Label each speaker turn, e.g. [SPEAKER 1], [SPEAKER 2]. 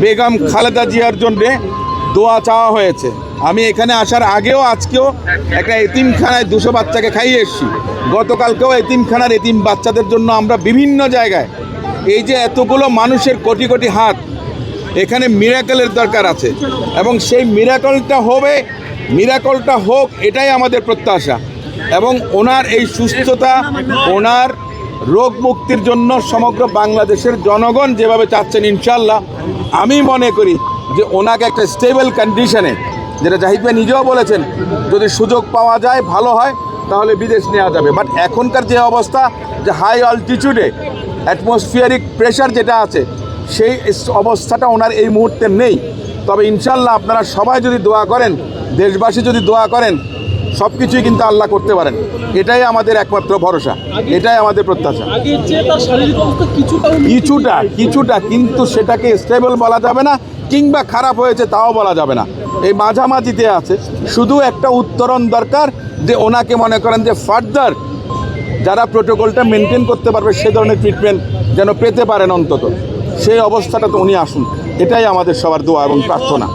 [SPEAKER 1] বেগম খালেদা জিয়ার জন্যে দোয়া চাওয়া হয়েছে। আমি এখানে আসার আগেও আজকেও একটা এতিমখানায় দুশো বাচ্চাকে খাইয়ে এসেছি। গতকালকেও এতিমখানার এতিম বাচ্চাদের জন্য আমরা বিভিন্ন জায়গায় এই যে এতগুলো মানুষের কোটি কোটি হাত, এখানে মিরাকলের দরকার আছে এবং সেই মিরাকলটা হবে, মিরাকলটা হোক, এটাই আমাদের প্রত্যাশা। এবং ওনার এই সুস্থতা, ওনার রোগ মুক্তির জন্য সমগ্র বাংলাদেশের জনগণ যেভাবে চাচ্ছেন ইনশাল্লাহ আমি মনে করি যে ওনাকে একটা স্টেবল কন্ডিশনে যেটা জাহিদ ভাই নিজেও বলেছেন, যদি সুযোগ পাওয়া যায়, ভালো হয়, তাহলে বিদেশ নেওয়া যাবে। বাট এখনকার যে অবস্থা, যে হাই অল্টিটিউডে অ্যাটমসফিয়ারিক প্রেশার যেটা আছে, সেই অবস্থাটা ওনার এই মুহূর্তে নেই। তবে ইনশাল্লাহ আপনারা সবাই যদি দোয়া করেন, দেশবাসী যদি দোয়া করেন সব কিছুই কিন্তু আল্লাহ করতে পারেন। এটাই আমাদের একমাত্র ভরসা। এটাই আমাদের প্রত্যাশা। কিছুটা কিছুটা কিন্তু সেটাকে স্টেবল বলা যাবে না কিংবা খারাপ হয়েছে তাও বলা যাবে না। এই মাঝামাঝিতে আছে। শুধু একটা উত্তরণ দরকার যে ওনাকে মনে করেন যে ফার্দার যারা প্রোটোকলটা মেনটেন করতে পারবে সে ধরনের ট্রিটমেন্ট যেন পেতে পারেন অন্তত। সেই অবস্থাটা তো উনি আসুন। এটাই আমাদের সবার দোয়া এবং প্রার্থনা।